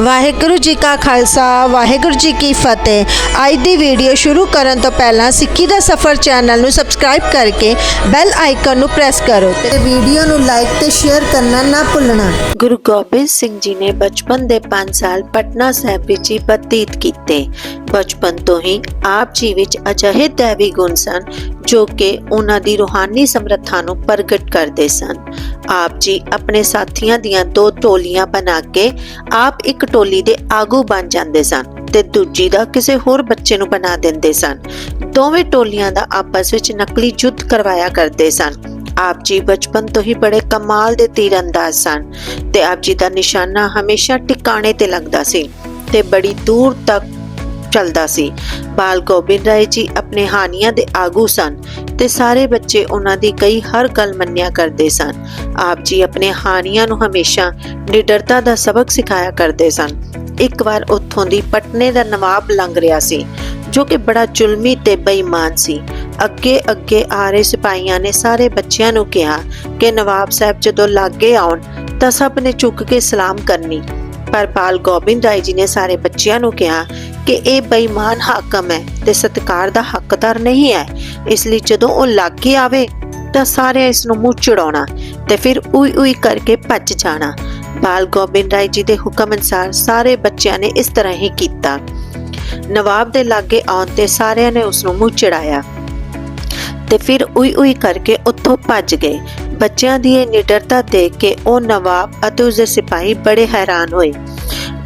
ਵਾਹਿਗੁਰੂ ਜੀ ਕਾ ਖਾਲਸਾ, ਵਾਹਿਗੁਰੂ ਜੀ ਕੀ ਫਤਿਹ। ਅੱਜ ਦੀ ਵੀਡੀਓ ਸ਼ੁਰੂ ਕਰਨ ਤੋਂ ਪਹਿਲਾਂ ਸਿੱਖੀ ਦਾ ਸਫਰ ਚੈਨਲ ਨੂੰ ਸਬਸਕ੍ਰਾਈਬ ਕਰਕੇ ਬੈਲ ਆਈਕਨ ਨੂੰ ਪ੍ਰੈਸ ਕਰੋ ਤੇ ਵੀਡੀਓ ਨੂੰ ਲਾਈਕ ਤੇ ਸ਼ੇਅਰ ਕਰਨਾ ਨਾ ਭੁੱਲਣਾ। ਗੁਰੂ ਗੋਬਿੰਦ ਸਿੰਘ ਜੀ ਨੇ ਬਚਪਨ ਦੇ 5 ਸਾਲ ਪਟਨਾ ਸਾਹਿਬ ਵਿੱਚ ਹੀ ਬਤੀਤ ਕੀਤੇ। ਬਚਪਨ ਤੋਂ ਹੀ ਆਪ ਜੀ ਵਿੱਚ ਅਜਿਹੇ ਦੇਵੀ ਗੁਣ ਸਨ ਜੋ ਕਿ ਉਹਨਾਂ ਦੀ ਰੂਹਾਨੀ ਸਮਰੱਥਾ ਨੂੰ ਪ੍ਰਗਟ ਕਰਦੇ ਸਨ। ਆਪ ਜੀ ਆਪਣੇ ਸਾਥੀਆਂ ਦੀਆਂ ਦੋ ਟੋਲੀਆਂ ਬਣਾ ਕੇ ਆਪ ਇੱਕ ਟੋਲੀ ਦੇ ਆਗੂ ਬਣ ਜਾਂਦੇ ਸਨ ਤੇ ਦੂਜੀ ਦਾ ਕਿਸੇ ਹੋਰ ਬੱਚੇ ਨੂੰ ਬਣਾ ਦਿੰਦੇ ਸਨ। ਦੋਵੇਂ ਟੋਲੀਆਂ ਦਾ ਆਪਸ ਵਿੱਚ ਨਕਲੀ ਯੁੱਧ ਕਰਵਾਇਆ ਕਰਦੇ ਸਨ। ਆਪ ਜੀ ਬਚਪਨ ਤੋਂ ਹੀ ਬੜੇ ਕਮਾਲ ਦੇ ਤੀਰੰਦਾਜ਼ ਸਨ ਤੇ ਆਪ ਜੀ ਦਾ ਨਿਸ਼ਾਨਾ ਹਮੇਸ਼ਾ ਟਿਕਾਣੇ ਤੇ ਲੱਗਦਾ ਸੀ ਤੇ ਬੜੀ ਦੂਰ ਤੱਕ ਚੱਲਦਾ ਸੀ। ਬਾਲ ਗੋਬਿੰਦ ਰਾਏ ਜੀ ਆਪਣੇ ਹਾਨੀਆਂ ਦੇ ਆਗੂ ਸਨ ਤੇ ਸਾਰੇ ਬੱਚੇ ਉਹਨਾਂ ਦੀ ਕਈ ਹਰ ਗੱਲ ਮੰਨਿਆ ਕਰਦੇ ਸਨ। ਆਪ ਜੀ ਆਪਣੇ ਹਾਨੀਆਂ ਨੂੰ ਹਮੇਸ਼ਾ ਨਿਡਰਤਾ ਦਾ ਸਬਕ ਸਿਖਾਇਆ ਕਰਦੇ ਸਨ। ਇੱਕ ਵਾਰ ਉੱਥੋਂ ਦੀ ਪਟਨੇ ਦਾ ਨਵਾਬ ਲੰਘ ਰਿਹਾ ਸੀ, ਜੋ ਕਿ ਬੜਾ ਜ਼ੁਲਮੀ ਤੇ ਬੇਈਮਾਨ ਸੀ। ਅੱਗੇ ਅੱਗੇ ਆ ਰਹੇ ਸਿਪਾਹੀਆਂ ਨੇ ਸਾਰੇ ਬੱਚਿਆਂ ਨੂੰ ਕਿਹਾ ਕਿ ਨਵਾਬ ਸਾਹਿਬ ਜਦੋਂ ਲਾਗੇ ਆਉਣ ਤਾਂ ਸਭ ਨੇ ਝੁੱਕ ਕੇ ਸਲਾਮ ਕਰਨੀ। ਪਰ ਬਾਲ ਗੋਬਿੰਦ ਰਾਏ ਜੀ ਨੇ ਸਾਰੇ ਬੱਚਿਆਂ ਨੂੰ ਕਿਹਾ ਕਿ ਇਹ ਬੇਈਮਾਨ ਹਾਕਮ ਹੈ ਤੇ ਸਤਕਾਰ ਦਾ ਹੱਕਦਾਰ ਨਹੀਂ ਹੈ। ਇਸ ਲਈ ਜਦੋਂ ਉਹ ਲਾਗੇ ਆਵੇ ਤਾਂ ਸਾਰੇ ਇਸ ਨੂੰ ਮੂੰਹ ਚੜਾਉਣਾ ਤੇ ਫਿਰ ਉਈ ਉਈ ਕਰਕੇ ਭੱਜ ਜਾਣਾ। ਬਾਲ ਗੋਬਿੰਦ ਰਾਏ ਜੀ ਦੇ ਹੁਕਮ ਅਨੁਸਾਰ ਸਾਰੇ ਬੱਚਿਆਂ ਨੇ ਇਸ ਤਰ੍ਹਾਂ ਹੀ ਕੀਤਾ। ਨਵਾਬ ਦੇ ਲਾਗੇ ਆਉਣ ਤੇ ਸਾਰਿਆਂ ਨੇ ਉਸ ਨੂੰ ਮੂੰਹ ਚੜਾਇਆ ਤੇ ਫਿਰ ਉਈ ਉਈ ਕਰਕੇ ਉੱਥੋਂ ਭੱਜ ਗਏ। ਬੱਚਿਆਂ ਦੀ ਇਹ ਨਿਡਰਤਾ ਦੇਖ ਕੇ ਉਹ ਨਵਾਬ ਅਤੇ ਉਸਦੇ ਸਿਪਾਹੀ ਬੜੇ ਹੈਰਾਨ ਹੋਏ।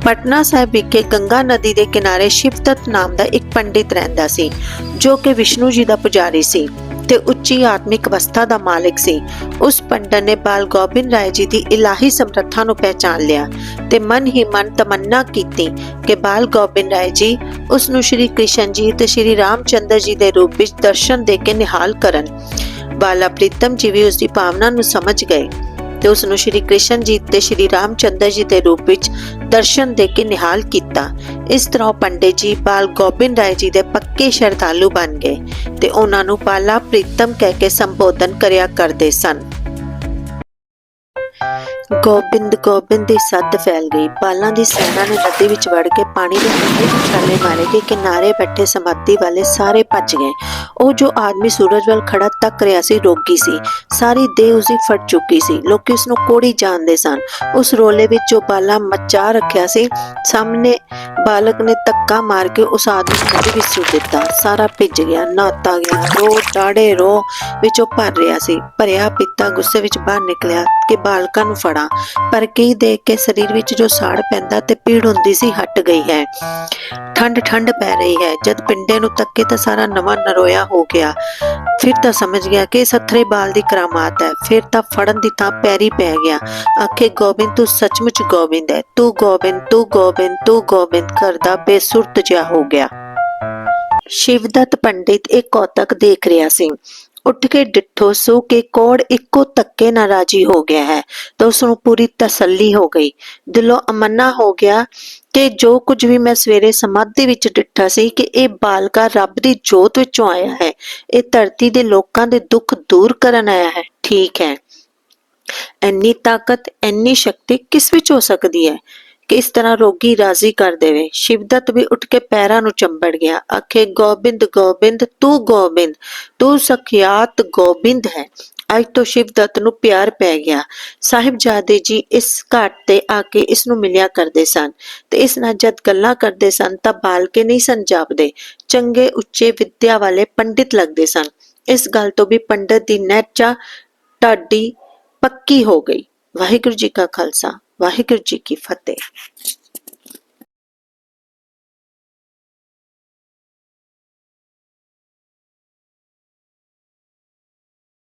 ਪਟਨਾ ਸਾਹਿਬ ਵਿਖੇ ਗੰਗਾ ਨਦੀ ਦੇ ਕਿਨਾਰੇ ਸ਼ਿਵਦਤ ਨਾਮ ਦਾ ਇੱਕ ਪੰਡਿਤ ਰਹਿੰਦਾ ਸੀ, ਜੋ ਕਿ ਵਿਸ਼ਨੂੰ ਜੀ ਦਾ ਪੁਜਾਰੀ ਸੀ ਤੇ ਉੱਚੀ ਆਤਮਿਕ ਅਵਸਥਾ ਦਾ ਮਾਲਕ ਸੀ। ਉਸ ਪੰਡਤ ਨੇ ਬਾਲ ਗੋਬਿੰਦ ਰਾਏ ਜੀ ਦੀ ਇਲਾਹੀ ਸਮਰੱਥਾ ਨੂੰ ਪਹਿਚਾਨ ਲਿਆ ਤੇ ਮਨ ਹੀ ਮਨ ਤਮੰਨਾ ਕੀਤੀ ਕਿ ਬਾਲ ਗੋਬਿੰਦ ਰਾਏ ਜੀ ਉਸ ਨੂੰ ਸ਼੍ਰੀ ਕ੍ਰਿਸ਼ਨ ਜੀ ਤੇ ਸ਼੍ਰੀ ਰਾਮਚੰਦਰ ਜੀ ਦੇ ਰੂਪ ਵਿੱਚ ਦਰਸ਼ਨ ਦੇ ਕੇ ਨਿਹਾਲ ਕਰਨ। ਬਾਲਾ ਪ੍ਰੀਤਮ ਜੀ ਵੀ ਉਸ ਦੀ ਭਾਵਨਾ ਨੂੰ ਸਮਝ ਗਏ। ਤੇ ਉਸ ਨੂੰ ਸ਼੍ਰੀ ਕ੍ਰਿਸ਼ਨ ਜੀ ਤੇ ਸ਼੍ਰੀ ਰਾਮਚੰਦਰ ਜੀ ਦੇ ਰੂਪ ਵਿੱਚ ਦਰਸ਼ਨ ਦੇ ਕੇ ਨਿਹਾਲ ਕੀਤਾ। ਇਸ ਤਰ੍ਹਾਂ ਪੰਡਿਤ ਜੀ, ਬਾਲ ਗੋਬਿੰਦ ਰਾਏ ਜੀ ਦੇ ਪੱਕੇ ਸ਼ਰਧਾਲੂ ਬਣ ਗਏ ਤੇ ਉਹਨਾਂ ਨੂੰ ਬਾਲਾ ਪ੍ਰੀਤਮ ਕਹਿ ਕੇ ਸੰਬੋਧਨ ਕਰਿਆ ਕਰਦੇ ਸਨ। ਗੋਬਿੰਦ ਗੋਬਿੰਦ ਦੀ ਸੱਦ ਫੈਲ ਗਈ। ਬਾਲਾਂ ਦੀ ਸੈਨਾ ਨੇ ਨਦੀ ਵਿੱਚ ਵੜ ਕੇ ਪਾਣੀ ਦੇ ਅੰਦਰ ਛਾਲੇ ਮਾਰੇ ਕਿ ਕਿਨਾਰੇ ਬੈਠੇ ਸਮਾਧੀ ਵਾਲੇ ਸਾਰੇ ਭੱਜ ਗਏ। ਉਹ ਜੋ ਆਦਮੀ ਸੂਰਜ ਵੱਲ ਖੜਾ ਤੱਕ ਰਿਹਾ ਸੀ, ਰੋਗੀ ਸੀ। ਸਾਰੀ ਦੇਹ ਉਸਦੀ ਫਟ ਚੁੱਕੀ ਸੀ। ਲੋਕੀ ਉਸ ਨੂੰ ਕੋੜੀ ਜਾਣਦੇ ਸਨ। ਉਸ ਰੋਲੇ ਵਿੱਚ ਜੋ ਬਾਲਾ ਮਚਾ ਰੱਖਿਆ ਸੀ, ਸਾਹਮਣੇ ਬਾਲਕ ਨੇ ਧੱਕਾ ਮਾਰ ਕੇ ਉਸ ਆਦਮੀ ਨੂੰ ਵਿੱਚ ਸੁੱਟ ਦਿੱਤਾ। ਸਾਰਾ ਭਿੱਜ ਗਿਆ ਨਾਤਾ ਗਿਆ। ਰੋ ਟਾੜੇ ਰੋ ਵਿੱਚੋਂ ਭਰ ਰਿਹਾ ਸੀ। ਭਰਿਆ, ਪਿੱਤਾ, ਗੁੱਸੇ ਵਿੱਚ ਬਾਹਰ ਨਿਕਲਿਆ। ਕਿ ਬਾਲਕਾਂ ਨੂੰ ਫੜਾਂ, ਪਰ ਕਈ ਦੇਖ ਕੇ ਸਰੀਰ ਵਿੱਚ ਜੋ ਸਾੜ ਪੈਂਦਾ ਤੇ ਪੀੜ ਹੁੰਦੀ ਸੀ ਹਟ ਗਈ ਹੈ। ਠੰਡ ਠੰਡ ਪੈ ਰਹੀ ਹੈ। ਜਦ ਪਿੰਡੇ ਨੂੰ ਤੱਕੇ ਤਾਂ ਸਾਰਾ ਨਵਾਂ ਨਰੋਇਆ ਹੋ ਗਿਆ। ਫਿਰ ਤਾਂ ਸਮਝ ਗਿਆ ਕਿ ਸੱਥਰੇ ਬਾਲ ਦੀ ਕਰਾਮਾਤ ਹੈ। ਫਿਰ ਤਾਂ ਫੜਨ ਦੀ ਥਾਂ ਪੈਰੀ ਪੈ ਗਿਆ। ਆਖੇ, ਗੋਬਿੰਦ, ਤੂੰ ਸੱਚਮੁੱਚ ਗੋਬਿੰਦ ਹੈ। ਤੂੰ ਗੋਬਿੰਦ ਤੂੰ ਗੋਬਿੰਦ ਤੂੰ ਗੋਬਿੰਦ ਕਰਦਾ ਬੇਸੁਰਤ ਜਿਹਾ ਹੋ ਗਿਆ। ਸ਼ਿਵਦਤ ਪੰਡਿਤ ਇੱਕ ਕੌਤਕ ਦੇਖ ਰਿਹਾ ਸੀ। ਉੱਠ ਕੇ ਡਿੱਠੋ, ਸੋ ਕੇ ਕੋੜ ਇੱਕੋ ਤੱਕੇ ਨਾਲ ਰਾਜੀ ਹੋ ਗਿਆ ਹੈ, ਤਾਂ ਉਸ ਨੂੰ ਪੂਰੀ ਤਸੱਲੀ ਹੋ ਗਈ। ਦਿਲੋਂ ਅਮੰਨਾ ਹੋ ਗਿਆ ਕਿ ਜੋ ਕੁਝ ਵੀ ਮੈਂ ਸਵੇਰੇ ਸਮਾਧੀ ਵਿੱਚ ਡਿੱਠਾ ਸੀ ਕਿ ਇਹ ਬਾਲਕਾ ਰੱਬ ਦੀ ਜੋਤ ਵਿੱਚੋਂ ਆਇਆ ਹੈ, ਇਹ ਧਰਤੀ ਦੇ ਲੋਕਾਂ ਦੇ ਦੁੱਖ ਦੂਰ ਕਰਨ ਆਇਆ ਹੈ। ਠੀਕ ਹੈ। ਇੰਨੀ ਤਾਕਤ, ਇੰਨੀ ਸ਼ਕਤੀ ਕਿਸ ਵਿੱਚ ਹੋ ਸਕਦੀ ਹੈ? ਕਿ ਇਸ ਤਰ੍ਹਾਂ ਰੋਗੀ ਰਾਜ਼ੀ ਕਰ ਦੇਵੇ ਸ਼ਿਵਦਤ ਵੀ ਉੱਠ ਕੇ ਪੈਰਾਂ ਨੂੰ ਚੰਬੜ ਗਿਆ। ਆਖੇ, ਗੋਬਿੰਦ ਗੋਬਿੰਦ, ਤੂੰ ਗੋਬਿੰਦ, ਤੂੰ ਸਖਿਆਤ ਗੋਬਿੰਦ ਹੈ। ਅੱਜ ਤੋਂ ਸ਼ਿਵਦਤ ਨੂੰ ਪਿਆਰ ਪੈ ਗਿਆ। ਸਾਹਿਬਜ਼ਾਦੇ ਜੀ ਇਸ ਘਾਟ ਤੇ ਆ ਕੇ ਇਸ ਨੂੰ ਮਿਲਿਆ ਕਰਦੇ ਸਨ ਤੇ ਇਸ ਨਾਲ ਜਦ ਗੱਲਾਂ ਕਰਦੇ ਸਨ ਤਾਂ ਬਾਲ ਕੇ ਨਹੀਂ ਸਨ ਜਾਪਦੇ। ਚੰਗੇ, ਉੱਚੇ ਵਿੱਦਿਆ ਵਾਲੇ ਪੰਡਿਤ ਲੱਗਦੇ ਸਨ। ਇਸ ਗੱਲ ਤੋਂ ਵੀ ਪੰਡਤ ਦੀ ਨੈਚਾ ਢਾਡੀ ਪੱਕੀ ਹੋ ਗਈ। ਵਾਹਿਗੁਰੂ ਜੀ ਕਾ ਖਾਲਸਾ। ਵਾਹਿਗੁਰੂ ਜੀ ਕੀ ਫਤਿਹ।